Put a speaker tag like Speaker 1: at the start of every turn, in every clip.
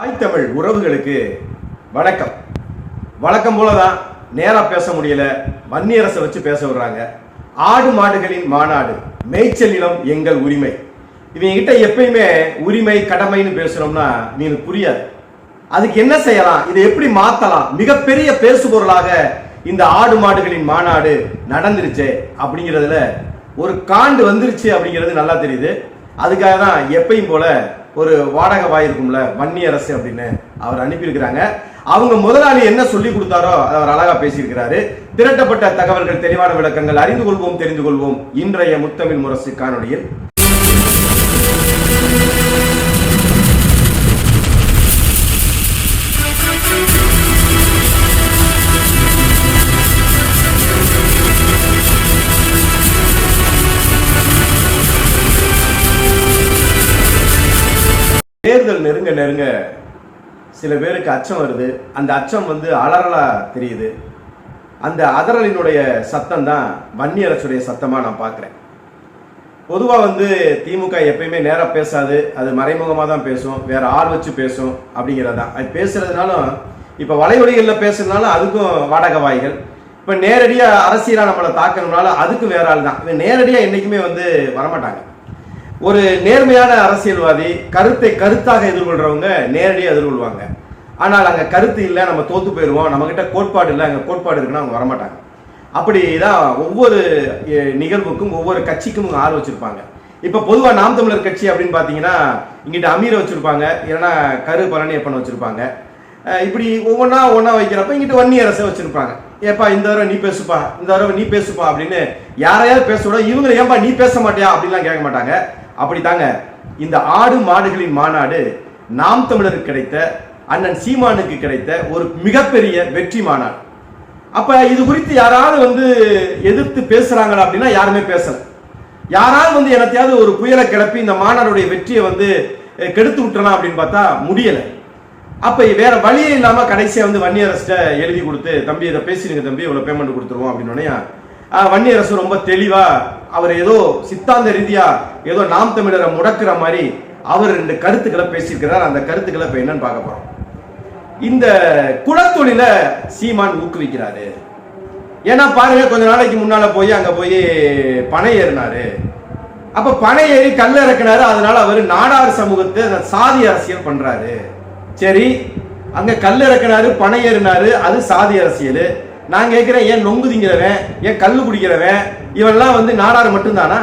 Speaker 1: தாய் தமிழ் உறவுகளுக்கு வணக்கம். வழக்கம் போல தான் நேராக பேச முடியல வன்னியரசை வச்சு பேச விடுறாங்க. ஆடு மாடுகளின் மாநாடு மேய்ச்சல் நிலம் எங்கள் உரிமை. இவங்க கிட்ட எப்பயுமே உரிமை கடமைன்னு பேசுறோம்னா நீ புரியாது. அதுக்கு என்ன செய்யலாம்? இதை எப்படி மாத்தலாம்? மிகப்பெரிய பேசுபொருளாக இந்த ஆடு மாடுகளின் மாநாடு நடந்துருச்சு அப்படிங்கிறதுல ஒரு காண்டு வந்துருச்சு அப்படிங்கிறது நல்லா தெரியுது. அதுக்காக தான் எப்பயும் போல ஒரு வாடகை வாய் இருக்கும்ல வன்னி அரசு அப்படின்னு அவர் அனுப்பியிருக்கிறாங்க. அவங்க முதலாளி என்ன சொல்லி கொடுத்தாரோ அவர் அழகா பேசியிருக்கிறாரு. திரட்டப்பட்ட தகவல்கள் தெளிவான விளக்கங்கள் அறிந்து கொள்வோம் தெரிந்து கொள்வோம். இன்றைய முத்தமிழ் முரசு காணொலியில். தேர்தல் நெருங்க நெருங்க சில பேருக்கு அச்சம் வருது. அந்த அச்சம் வந்து அலறலா தெரியுது. அந்த அதறலினுடைய சத்தம் தான் வன்னி அரசுடைய நான் பார்க்குறேன். பொதுவாக வந்து திமுக எப்பயுமே நேராக பேசாது. அது மறைமுகமாக தான் பேசும். வேற ஆள் வச்சு பேசும் அப்படிங்கிறது தான். அது பேசுறதுனாலும் இப்போ வலைவழிகளில் பேசுறதுனாலும் அதுக்கும் வாடக வாய்கள். இப்போ நேரடியாக அரசியலாக நம்மளை தாக்கணும்னாலும் அதுக்கும் வேற ஆள் தான். இவன் நேரடியாக என்றைக்குமே வந்து வரமாட்டாங்க. ஒரு நேர்மையான அரசியல்வாதி கருத்தை கருத்தாக எதிர்கொள்றவங்க நேரடியாக எதிர்கொள்வாங்க. ஆனால் அங்கே கருத்து இல்லை நம்ம தோத்து போயிடுவோம் நம்மக்கிட்ட கோட்பாடு இல்லை அங்கே கோட்பாடு இருக்குன்னா அவங்க வரமாட்டாங்க. அப்படி தான் ஒவ்வொரு நிகழ்வுக்கும் ஒவ்வொரு கட்சிக்கும் ஆள் வச்சுருப்பாங்க. இப்போ பொதுவாக நாம் தமிழர் கட்சி அப்படின்னு பார்த்தீங்கன்னா இங்கிட்ட அமீரை வச்சுருப்பாங்க இல்லைன்னா கரு பழனியப்பன் வச்சுருப்பாங்க. இப்படி ஒவ்வொன்றா ஒன்றா வைக்கிறப்ப இங்கிட்ட வன்னி அரசை வச்சுருப்பாங்க. ஏப்பா இந்த தடவை நீ பேசுப்பா இந்த தடவை நீ பேசுப்பா அப்படின்னு யாரையாவது பேச விட இவங்க ஏன்பா நீ பேச மாட்டியா அப்படின்லாம் கேட்க மாட்டாங்க. அப்படி தாங்க இந்த ஆடு மாடுகளின் மாநாடு நாம் தமிழருக்கு கிடைத்த அண்ணன் சீமானுக்கு கிடைத்த ஒரு மிகப்பெரிய வெற்றி மாநாடு. அப்ப இது குறித்து யாராவது வந்து எதிர்த்து பேசுறாங்களா அப்படின்னா யாருமே பேசல. யாராவது வந்து எனத்தையாவது ஒரு புயலை கிளப்பி இந்த மாநாடுடைய வெற்றியை வந்து கெடுத்து விட்டுறலாம் அப்படின்னு பார்த்தா முடியல. அப்ப வேற வழியே இல்லாம கடைசியா வந்து வன்னியரசிட்ட எழுதி கொடுத்து தம்பி இதை பேசிடுங்க தம்பி இவ்வளவு பேமெண்ட் கொடுத்துருவோம் அப்படின்னு உடனே, வன்னியரசு ரொம்ப தெளிவா அவர் ஏதோ சித்தாந்த ரீதியா ஏதோ நாம் தமிழரை முடக்கிற மாதிரி அவர் ரெண்டு கருத்துக்களை பேசியிருக்கிறார். அந்த கருத்துக்களை இப்போ என்னன்னு பார்க்க போறோம். இந்த குலத்தொழில சீமான் ஊக்குவிக்கிறாரு. ஏன்னா பாருங்க கொஞ்ச நாளைக்கு முன்னால போய் அங்க போய் பனை ஏறினாரு. அப்ப பனை ஏறி கல் இறக்குனாரு. அதனால அவர் நாடார் சமூகத்தை அந்த சாதி அரசியல் பண்றாரு. சரி அங்க கல் இறக்குனாரு பனை ஏறினாரு. அது சாதி அரசியல். நான் கேட்கிறேன் ஏன் நொங்கு திங்கிறவன் ஏன் கல் குடிக்கிறவன் இவெல்லாம் வந்து நாடார் மட்டும்தானா?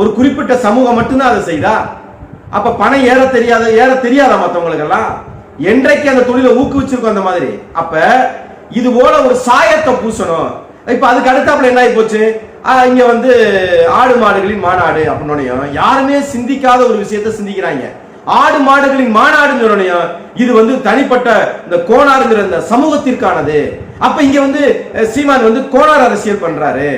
Speaker 1: ஒரு குறிப்பிட்ட சமூகம் மட்டும்தான் அதை செய்தா? அப்ப பணம் ஏற தெரியாத ஏற தெரியாதா மற்றவங்களுக்கெல்லாம் என்றைக்கு அந்த தொழிலை ஊக்குவிச்சிருக்கோம் அந்த மாதிரி? அப்ப இது போல ஒரு சாயத்தை பூசணும். இப்ப அதுக்கு அடுத்தாப்புல என்ன ஆகி போச்சு இங்க வந்து ஆடு மாடுகளின் மாநாடு அப்படின்னு யாருமே சிந்திக்காத ஒரு விஷயத்த சிந்திக்கிறாங்க. ஆடு மாடுகளின் மாநாடுன்னு இது வந்து தனிப்பட்ட இந்த கோணாருங்கிற இந்த சமூகத்திற்கானது. அப்ப இங்க வந்து சீமான் வந்து கோணார் அரசியல் பண்றாரு.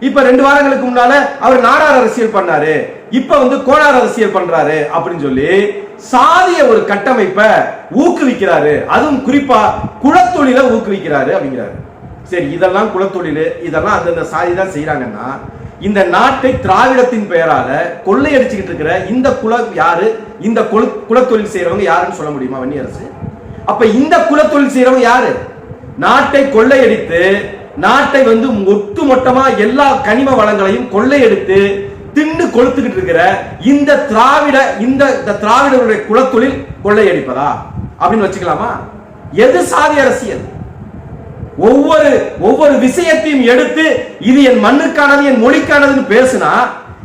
Speaker 1: இப்ப ரெண்டு வாரங்களுக்கு முன்னால அவர் நாடார் அரசியல் பண்ணாரு. இப்ப வந்து கோணார் அரசியல் பண்றாரு அப்படின்னு சொல்லி சாதிய ஒரு கட்டமைப்பை ஊக்குவிக்கிறாரு. அதுவும் குறிப்பா குலத்தொழில ஊக்குவிக்கிறாரு அப்படிங்கிறாரு. சரி இதெல்லாம் குலத்தொழில் இதெல்லாம் அந்தந்த சாதி தான் செய்யறாங்கன்னா இந்த நாட்டை திராவிடத்தின் பெயரால கொள்ளையடிச்சுக்கிட்டு இருக்கிற இந்த குலம் யாரு? இந்த குல குலத்தொழில் செய்யறவங்க யாருன்னு சொல்ல முடியுமா வன்னியரசு? அப்ப இந்த குலத்தொழில் செய்யறவங்க யாரு? நாட்டை கொள்ளையடித்து நாட்டை வந்து ஒட்டுமொத்தமா எல்லா கனிம வளங்களையும் கொள்ளையெடுத்து தின்னு கொளுத்துக்கிட்டு இருக்கிற இந்த திராவிட இந்த இந்த திராவிடருடைய குலத்தொழில் கொள்ளையடிப்பதா? அப்படின்னு வச்சுக்கலாமா? எது சாதி அரசியல்? ஒவ்வொரு ஒவ்வொரு விஷயத்தையும் எடுத்து இது என் மண்ணுக்கானது என் மொழிக்கானதுன்னு பேசுனா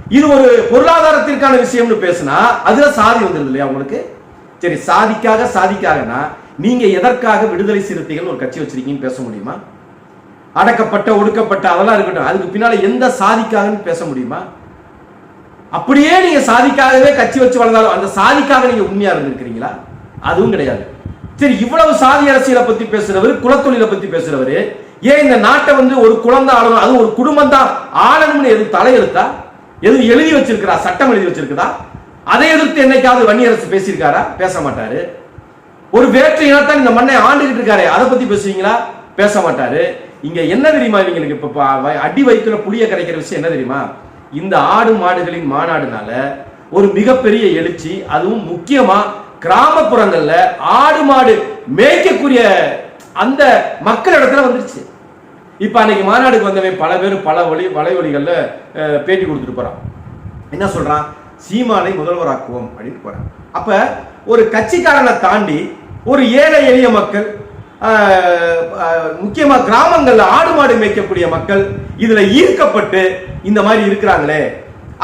Speaker 1: இது ஒரு பொருளாதாரத்திற்கான விஷயம்னு பேசுனா அதுல சாதி வந்துருது இல்லையா உங்களுக்கு? சரி சாதிக்காக சாதிக்காகனா நீங்க எதற்காக விடுதலை சிறுத்தைகள் ஒரு கட்சி வச்சிருக்கீங்கன்னு பேச முடியுமா? அடக்கப்பட்ட ஒடுக்கப்பட்ட அதெல்லாம் இருக்கட்டும். அதுக்கு பின்னால எந்த சாதிக்காகன்னு பேச முடியுமா? அப்படியே நீங்க சாதிக்காகவே கட்சி வச்சு வளர்ந்தாலும் அந்த சாதிக்காக நீங்க உண்மையா இருந்திருக்கிறீங்களா? அதுவும் கிடையாது. சரி இவ்வளவு சாதி அரசியலை பத்தி பேசுறவர் குலத்தொழிலை பத்தி பேசுறவர் ஏன் இந்த நாட்டை வந்து ஒரு குழந்தை ஆளணும் அது ஒரு குடும்பம் தான் ஆளணும்னு எது தலையெழுத்தா? எது எழுதி வச்சிருக்கிறா? சட்டம் எழுதி வச்சிருக்குதா? அதை எதிர்த்து என்னைக்காவது வன்னியரசு பேசியிருக்காரா? பேச மாட்டாரு. ஒரு வேற்று இனத்தான் இந்த மண்ணை ஆண்டுகிட்டு இருக்காரு அதை பத்தி பேசுவீங்களா? பேச மாட்டாரு. இங்க என்ன தெரியுமா இவங்களுக்கு இப்ப வ- அடி வயிற்றுல புளிய கரைக்கிற விஷயம் என்ன தெரியுமா? இந்த ஆடு மாடுகளின் மாநாடுனால ஒரு மிகப்பெரிய எழுச்சி அதுவும் முக்கியமா கிராமப்புறங்கள்ல ஆடு மாடு மேய்க்கக்கூடிய அந்த மக்கள் இடத்துல வந்துருச்சு. இப்ப அன்னைக்கு மாநாடுக்கு வந்தவன் பல பேர் பல வழி வலைவழிகள்ல பேட்டி கொடுத்துட்டு போறான். என்ன சொல்றான்? சீமானை முதல்வராக்குவோம் அப்படின்னு போறான். அப்ப ஒரு கட்சிக்காரனை தாண்டி ஒரு ஏழை எளிய மக்கள் முக்கியமாக கிராமங்களில் முக்கியமா கிராமங்கள்ல ஆடு மாடு மேய்க்கக்கூடிய மக்கள் இதுல ஈர்க்கப்பட்டு இந்த மாதிரி இருக்கிறாங்களே.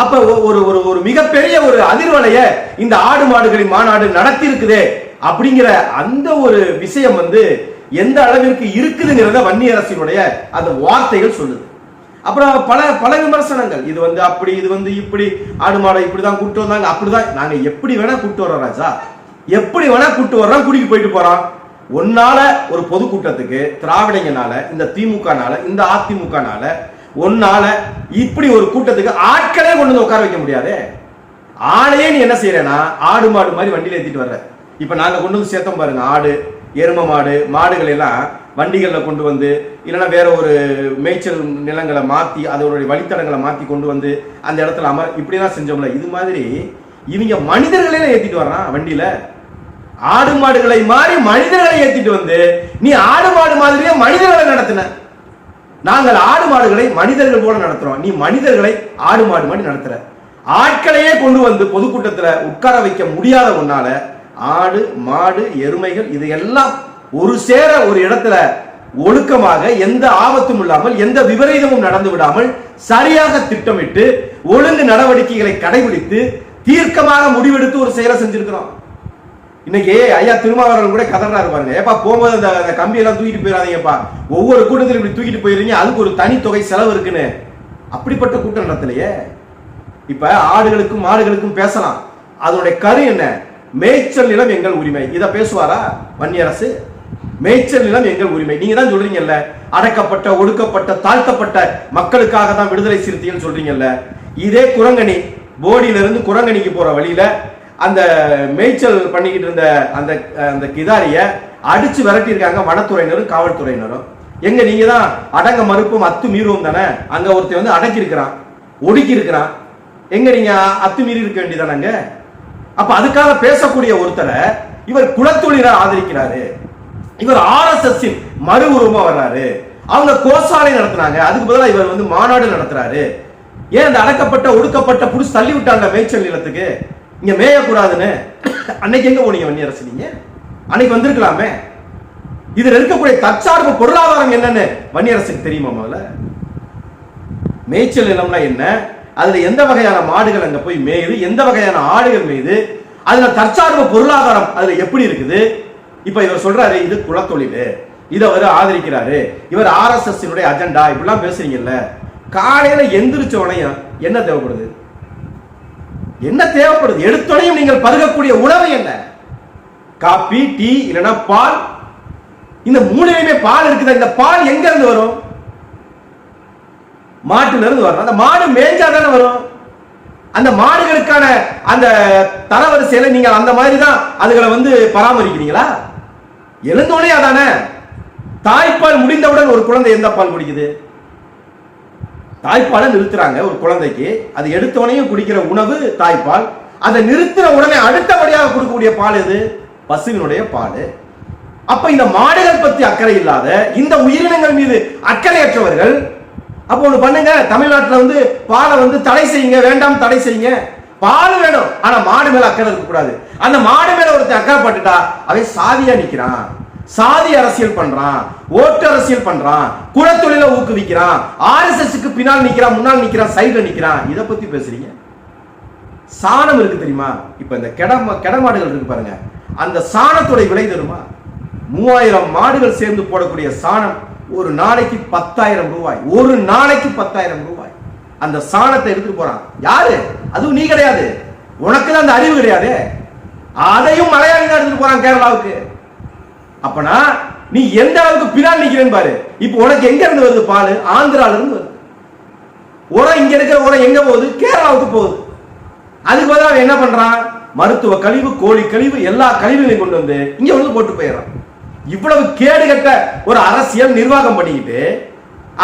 Speaker 1: அப்ப ஒரு ஒரு ஒரு மிகப்பெரிய ஒரு அதிர்வலைய இந்த ஆடு மாடுகளின் மாநாடு நடத்தி இருக்குதே அப்படிங்கிற அந்த ஒரு விஷயம் வந்து எந்த அளவிற்கு இருக்குதுங்கிறத வன்னி அரசினுடைய அந்த வார்த்தைகள் சொல்லுது. அப்புறம் பல பல விமர்சனங்கள். இது வந்து அப்படி இது வந்து இப்படி ஆடு மாடை இப்படிதான் கூட்டு வந்தாங்க அப்படிதான். நாங்க எப்படி வேணா கூப்பிட்டு வர்றோம் ராஜா. எப்படி வேணா கூட்டு வர்றோம் கூட்டிட்டு போயிட்டு போறோம். ஒன்னால ஒரு பொதுக்கூட்டத்துக்கு திராவிடங்கனால இந்த திமுகனால இந்த அதிமுகனால ஒன்னால இப்படி ஒரு கூட்டத்துக்கு ஆட்களே கொண்டு வந்து உட்கார வைக்க முடியாதே? ஆளையே நீ என்ன செய்யறேன்னா ஆடு மாடு மாதிரி வண்டியில ஏத்திட்டு வர்ற. இப்ப நாங்க கொண்டு வந்து சேர்த்தோம் பாருங்க ஆடு எரும மாடு மாடுகள் எல்லாம் வண்டிகளில் கொண்டு வந்து இல்லைன்னா வேற ஒரு மேய்ச்சல் நிலங்களை மாத்தி அதோடைய வழித்தடங்களை மாத்தி கொண்டு வந்து அந்த இடத்துல அமர் இப்படிலாம் செஞ்சோம்ல இது மாதிரி இவங்க மனிதர்களே ஏத்திட்டு வர்றான் வண்டியில. ஆடு மாடுகளை மாறி மனிதர்களை ஏத்திட்டு வந்து நீ ஆடு மாடு மாதிரியே மனிதர்களை நடத்தின. நாங்கள் ஆடு மாடுகளை மனிதர்கள் போல நடத்துறோம். நீ மனிதர்களை ஆடு மாடு மாதிரி நடத்துற. ஆட்களையே கொண்டு வந்து பொதுக்கூட்டத்துல உட்கார வைக்க முடியாத ஒன்னால ஆடு மாடு எருமைகள் இது எல்லாம் ஒரு சேர ஒரு இடத்துல ஒழுக்கமாக எந்த ஆபத்தும் இல்லாமல் எந்த விபரீதமும் நடந்து விடாமல் சரியாக திட்டமிட்டு ஒழுங்கு நடவடிக்கைகளை கடைபிடித்து தீர்க்கமாக முடிவெடுத்து ஒரு செயலை செஞ்சிருக்கிறோம். இன்னைக்கு ஐயா திருமாவளவன் கூட கதறாரு பாருங்க. ஏப்பா போகும்போது அந்த அந்த கம்பியெல்லாம் தூக்கிட்டு போயிடாதீங்கப்பா ஒவ்வொரு கூட்டத்திலும் இப்படி தூக்கிட்டு போயிருங்க அதுக்கு ஒரு தனித்தொகை செலவு இருக்குன்னு. அப்படிப்பட்ட கூட்டம் நடத்தலையே. இப்ப ஆடுகளுக்கும் மாடுகளுக்கும் பேசலாம். அதனுடைய கரு என்ன? மேய்ச்சல் நிலம் எங்கள் உரிமை. இதை பேசுவாரா? வன்னியரசு? மேய்ச்சல் நிலம் எங்கள் உரிமை. நீங்க தான் சொல்றீங்கல்ல. அடக்கப்பட்ட ஒடுக்கப்பட்ட தாழ்த்தப்பட்ட மக்களுக்காக தான் விடுதலை சிறுத்தைகள் சொல்றீங்கல்ல. இதே குரங்கணி போடியிலிருந்து குரங்கணிக்கு போற வழியில அந்த மேய்ச்சல் பண்ணிக்கிட்டு இருந்த அந்த அந்த கிதாரிய அடிச்சு விரட்டியிருக்காங்க வனத்துறையினரும் காவல்துறையினரும். எங்க நீங்க தான் அடங்க மறுப்பும் அத்து மீறுவோம் தானே? அங்க ஒருத்தன் வந்து அடக்கி இருக்கிறான் ஒடுக்கி இருக்கிறான் எங்க நீங்க அத்துமீறி இருக்க வேண்டியதானங்க அப்ப அதுக்காக பேசக்கூடிய ஒருத்தரை இவர் குலத்தொழிலை ஆதரிக்கிறாரு. இவர் ஆர்எஸ்எஸ் மறு உருவமா வர்றாரு. அவங்க கோசாலை நடத்துனாங்க. அதுக்கு பதிலாக இவர் வந்து மாநாடு நடத்துறாரு. ஏன் அந்த அடக்கப்பட்ட ஒடுக்கப்பட்ட புடிச்சு தள்ளி விட்டாங்க மேய்ச்சல் நிலத்துக்கு? இங்க மேயக்கூடாதுன்னு அன்னைக்கு எங்க போனீங்க வன்னியரசு நீங்க? அன்னைக்கு வந்திருக்கலாமே. இதுல இருக்கக்கூடிய தற்சார்பு பொருளாதாரம் என்னன்னு வன்னியரசுக்கு தெரியுமா முதல்ல? மேய்ச்சல் நிலம்னா என்ன? அதுல எந்த வகையான மாடுகள் அங்க போய் மேயுது? எந்த வகையான ஆடுகள் மேயுது? அதுல தற்சார்பு பொருளாதாரம் அதுல எப்படி இருக்குது? இப்ப இவர் சொல்றாரு இது குலத்தொழில். இதை அவர் ஆதரிக்கிறாரு. இவர் ஆர்எஸ்எஸ் அஜெண்டா இப்படிலாம் பேசுறீங்கல்ல. காலையில எந்திரிச்ச உடனே என்ன தேவைப்படுது? என்ன தேவைப்படுது? எடுத்தோடையும் நீங்கள் பருகக்கூடிய உணவு என்ன? காபி டீ இல்லைன்னா பால். இந்த மூணுலையுமே பால் இருக்குதா? இந்த பால் எங்க இருந்து வரும்? மாட்டுல இருந்து வரும். அந்த மாடு மேய்ஞ்சா தானே வரும்? அந்த மாடுகளுக்கான அந்த தரவரிசையில நீங்கள் அந்த மாதிரி தான் அதுகளை வந்து பராமரிக்கிறீங்களா? எழுந்தோடனே அதானே. தாய்ப்பால் முடிந்தவுடன் ஒரு குழந்தை எந்த பால் குடிக்குது? தாய்ப்பாலை நிறுத்துறாங்க ஒரு குழந்தைக்கு. அது எடுத்தவனையும் குடிக்கிற உணவு தாய்ப்பால். அதை நிறுத்துற உடனே அடுத்தபடியாக கொடுக்கக்கூடிய பால் எது? பசுவினுடைய பால். அப்ப இந்த மாடுகள் பத்தி அக்கறை இல்லாத இந்த உயிரினங்கள் மீது அக்கறையற்றவர்கள் அப்போ ஒண்ணு பண்ணுங்க. தமிழ்நாட்டுல வந்து பாலை வந்து தடை செய்யுங்க வேண்டாம் தடை செய்யுங்க. பால் வேணும் ஆனா மாடு மேல அக்கறை இருக்க கூடாது அந்த மாடு மேல ஒருத்தன் அக்கறை பட்டுட்டா அவன் சாதியா நிக்கிறான். சாதி அரசியல் பண்றான் ஓட்டு அரசியல் பண்றான் குலத்தொழில ஊக்குவிக்கிறான் ஆர்எஸ்எஸ்க்கு பின்னால் நிக்கிறான் முன்னால் நிக்கிறான் சைடுல நிக்கிறான். இதை பத்தி பேசுறீங்க? சாணம் இருக்கு தெரியுமா? இப்ப இந்த கெட கெட மாடுகள் இருக்கு பாருங்க. அந்த சாணத்துடைய விலை தருமா மூவாயிரம் மாடுகள் சேர்ந்து போடக்கூடிய சாணம் ஒரு நாளைக்கு பத்தாயிரம் ரூபாய். ஒரு நாளைக்கு பத்தாயிரம் ரூபாய். அந்த சாணத்தை எடுத்துட்டு போறான். யாரு? அதுவும் நீ கிடையாது. உனக்கு தான் அந்த அறிவு கிடையாது. அதையும் மலையாளி தான் எடுத்துட்டு போறான் கேரளாவுக்கு. அப்பனா நீ எந்த அளவுக்கு பின்னால் நிக்கிறேன்னு பாரு. இப்போ உனக்கு எங்க இருந்து வருது பால்? ஆந்திரால இருந்து வருது. உரம் இங்க இருக்கிற உரம் எங்க போகுது? கேரளாவுக்கு போகுது. அதுக்கு பதிலாக அவன் என்ன பண்றான்? மருத்துவ கழிவு கோழி கழிவு எல்லா கழிவுகளையும் கொண்டு வந்து இங்க வந்து போட்டு போயிடறான். இவ்வளவு கேடு கட்ட ஒரு அரசியல் நிர்வாகம் பண்ணிக்கிட்டு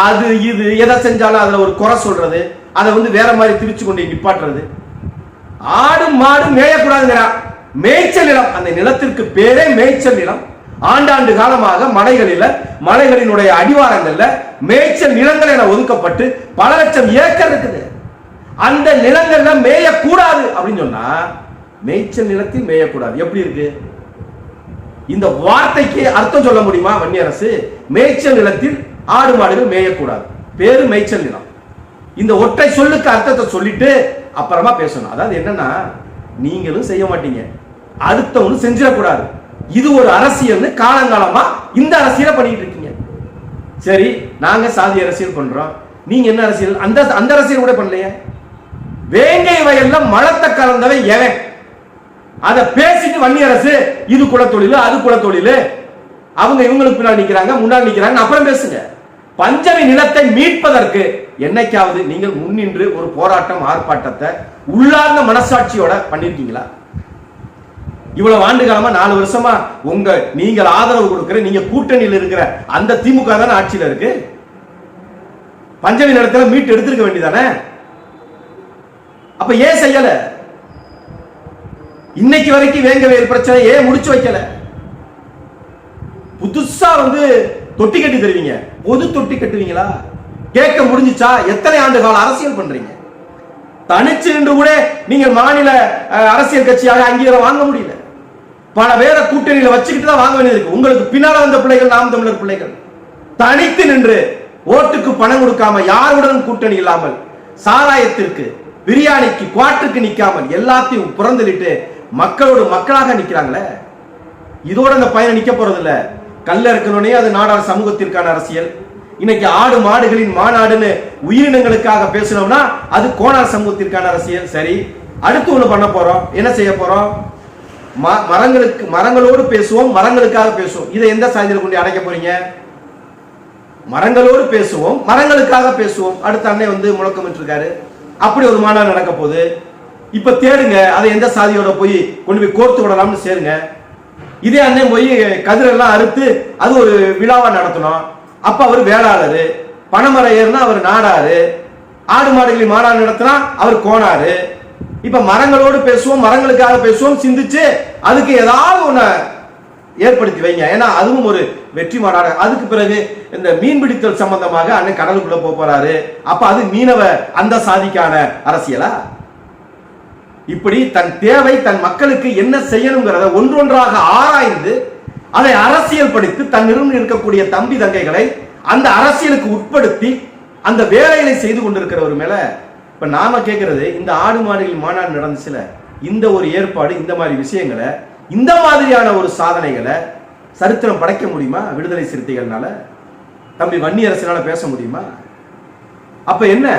Speaker 1: அது இது எதை செஞ்சாலும் அதுல ஒரு குறை சொல்றது அதை வந்து வேற மாதிரி திரிச்சு கொண்டு நிப்பாட்டுறது. ஆடு மாடு மேயக்கூடாதுங்கிறான். மேய்ச்சல் நிலம். அந்த நிலத்திற்கு பேரே மேய்ச்சல் நிலம். ஆண்டாண்டு காலமாக மலைகளில மலைகளினுடைய அடிவாரங்கள்ல மேய்ச்சல் நிலங்கள் என ஒதுக்கப்பட்டு பல லட்சம் ஏக்கர் இருக்குது. அந்த நிலங்கள்ல மேயக்கூடாது அப்படின்னு சொன்னா மேய்ச்சல் நிலத்தில் மேயக்கூடாது. எப்படி இருக்கு? இந்த வார்த்தைக்கு அர்த்தம் சொல்ல முடியுமா வன்னியரசு? மேய்ச்சல் நிலத்தில் ஆடு மாடுகள் மேயக்கூடாது. பேரு மேய்ச்சல் நிலம். இந்த ஒற்றை சொல்லுக்கு அர்த்தத்தை சொல்லிட்டு அப்புறமா பேசணும். அதாவது என்னன்னா நீங்களும் செய்ய மாட்டீங்க. அடுத்தவனும் செஞ்சிடக்கூடாது. இது ஒரு அரசியல்னு காலங்காலமா இந்த அரசியலை பண்ணிட்டு இருக்கீங்க. சரி நாங்க சாதி அரசியல் பண்றோம். நீங்க என்ன அரசியல்? அந்த அந்த அரசியல் கூட பண்ணலையே. வேங்கை வயல்ல மலத்தை கலந்தவன் எவன்? அதை பேசிட்டு வன்னி அரசு இது குலத்தொழில் அது குல தொழில் அவங்க இவங்களுக்கு பின்னாடி நிக்கிறாங்க முன்னாடி நிக்கிறாங்க. அப்புறம் பேசுங்க. பஞ்சமி நிலத்தை மீட்பதற்கு என்னைக்காவது நீங்கள் முன்னின்று ஒரு போராட்டம் ஆர்ப்பாட்டத்தை உள்ளார்ந்த மனசாட்சியோட பண்ணிருக்கீங்களா? இவ்வளவு ஆண்டு காலமா நாலு வருஷமா உங்க நீங்கள் ஆதரவு கொடுக்கிற நீங்க கூட்டணியில் இருக்கிற அந்த திமுக தானே ஆட்சியில இருக்கு? பஞ்சமி நேரத்தில் மீட்டு எடுத்திருக்க வேண்டியதானே? அப்ப ஏன் செய்யல? இன்னைக்கு வரைக்கும் வேங்க வேல் பிரச்சனை ஏன் முடிச்சு வைக்கல? புதுசா வந்து தொட்டி கட்டி தருவீங்க. பொது தொட்டி கட்டுவீங்களா? கேட்க முடிஞ்சிச்சா? எத்தனை ஆண்டு கால அரசியல் பண்றீங்க? தனிச்சு நின்று கூட நீங்கள் மாநில அரசியல் கட்சியாக அங்கீகாரம் வாங்க முடியல. பல பேரை கூட்டணியில வச்சுக்கிட்டு தான் வாங்க வேண்டியது இருக்கு. உங்களுக்கு பின்னால வந்த பிள்ளைகள் நாம் தமிழர் பிள்ளைகள். தனித்து நின்று ஓட்டுக்கு பணம் கொடுக்காம யாருடனும் கூட்டணி இல்லாமல் சாராயத்திற்கு பிரியாணிக்கு குவாட்டுக்கு நிற்காமல் எல்லாத்தையும் புறந்தளிட்டு மக்களோடு மக்களாக நிற்கிறாங்களே இதோட அந்த பயணம் நிற்க போறது இல்ல கல்ல இருக்கணும்னே அது நாடார் சமூகத்திற்கான அரசியல். இன்னைக்கு ஆடு மாடுகளின் மாநாடுன்னு உயிரினங்களுக்காக பேசினோம்னா அது கோணார் சமூகத்திற்கான அரசியல். சரி அடுத்து ஒண்ணு பண்ண போறோம். என்ன செய்ய போறோம்? மரங்களுக்கு மரங்களோடு பேசுவோம் மரங்களுக்காக பேசுவோம். இதை எந்த சாதியில கொண்டு அடைக்க போறீங்க? மரங்களோடு பேசுவோம் மரங்களுக்காக பேசுவோம். அடுத்த அண்ணன் வந்து முழக்கம் இருக்காரு அப்படி ஒரு மாநாடு நடக்க போகுது. இப்ப தேடுங்க அதை எந்த சாதியோட போய் கொண்டு போய் கோர்த்து விடலாம்னு சேருங்க. இதே அண்ணன் போய் கதிரெல்லாம் அறுத்து அது ஒரு விழாவா நடத்தணும். அப்ப அவர் வேளாளரு. பனைமரம் ஏறுனா அவர் நாடாரு. ஆடு மாடுகளின் மாநாடு நடத்தினா அவர் கோனாரு. இப்ப மரங்களோடு பேசுவோம் மரங்களுக்காக பேசுவோம் சிந்திச்சு அதுக்கு ஏதாவது ஒன்று ஏற்படுத்தி வைங்க. ஏன்னா அதுவும் ஒரு வெற்றி மாநாடு. அதுக்கு பிறகு இந்த மீன்பிடித்தல் சம்பந்தமாக அண்ணன் கடலுக்குள்ள போக போறாரு. அப்ப அது மீனவ அந்த சாதிக்கான அரசியலா? இப்படி தன் தேவை தன் மக்களுக்கு என்ன செய்யணுங்கிறத ஒன்றொன்றாக ஆராய்ந்து அதை அரசியல் படித்து தன்னிடம் இருக்கக்கூடிய தம்பி தங்கைகளை அந்த அரசியலுக்கு உட்படுத்தி அந்த வேலைகளை செய்து கொண்டிருக்கிறவர் மேல இப்போ நாம் கேட்கறது இந்த ஆடு மாடுகள் மாநாடு நடந்துச்சுல இந்த ஒரு ஏற்பாடு இந்த மாதிரி விஷயங்களை இந்த மாதிரியான ஒரு சாதனைகளை சரித்திரம் படைக்க முடியுமா? விடுதலை சிறுத்தைகள்னால? தம்பி வன்னியரசனால பேச முடியுமா? அப்போ என்ன?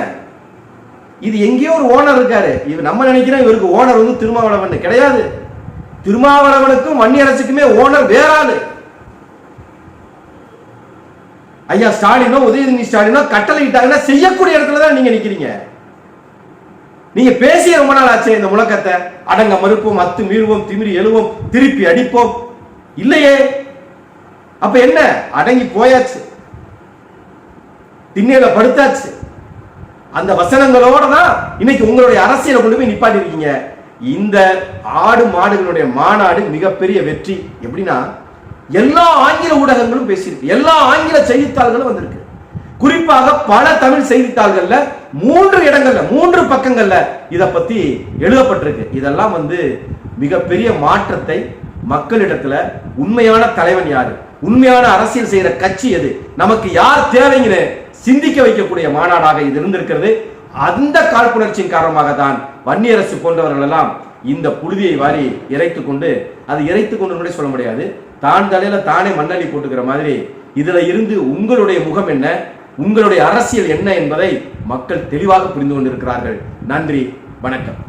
Speaker 1: இது எங்கேயோ ஒரு ஓனர் இருக்காரு. இவர் நம்ம நினைக்கிறோம் இவருக்கு ஓனர் வந்து திருமாவளவன் கிடையாது. திருமாவளவனுக்கும் வன்னியரசுக்குமே ஓனர் வேற ஆளு. ஐயா ஸ்டாலினோ உதயநிதி ஸ்டாலினோ கட்டளை இட்டாங்கன்னா செய்யக்கூடிய இடத்துல தான் நீங்க நிக்கிறீங்க. நீங்க பேசிய ரொம்ப நாள் ஆச்சு இந்த முழக்கத்தை. அடங்க மறுப்போம் அத்து மீறுவோம் திமிரி எழுவோம் திருப்பி அடிப்போம். இல்லையே. அப்ப என்ன? அடங்கி போயாச்சு. திண்ணையில படுத்தாச்சு. அந்த வசனங்களோட தான் இன்னைக்கு உங்களுடைய அரசியலை கொண்டு போய் நிப்பாட்டி இருக்கீங்க இந்த ஆடு மாடுகளுடைய மாநாடு மிகப்பெரிய வெற்றி. எப்படின்னா எல்லா ஆங்கில ஊடகங்களும் பேசியிருக்கு. எல்லா ஆங்கில செய்தித்தாள்களும் வந்திருக்கு. குறிப்பாக பல தமிழ் செய்தித்தாள்கள்ல மூன்று இடங்கள்ல மூன்று பக்கங்கள்ல இதை பத்தி எழுதப்பட்டிருக்கு. இதெல்லாம் வந்து மிகப்பெரிய மாற்றத்தை மக்களிடத்துல உண்மையான தலைவன் யாரு? உண்மையான அரசியல் செய்யற கட்சி எது? நமக்கு யார் தேவைங்கன்னு சிந்திக்க வைக்கக்கூடிய மாநாடாக இது இருந்திருக்கிறது. அந்த காழ்ப்புணர்ச்சியின் காரணமாக தான் வன்னியரசு போன்றவர்கள் எல்லாம் இந்த புழுதியை வாரி இறைத்து கொண்டு அது இறைத்து கொண்டு கூட சொல்ல முடியாது. தான் தலையில தானே மண்ணள்ளி போட்டுக்கிற மாதிரி இதுல இருந்து உங்களுடைய முகம் என்ன? உங்களுடைய அரசியல் என்ன என்பதை மக்கள் தெளிவாக புரிந்து கொண்டிருக்கிறார்கள். நன்றி வணக்கம்.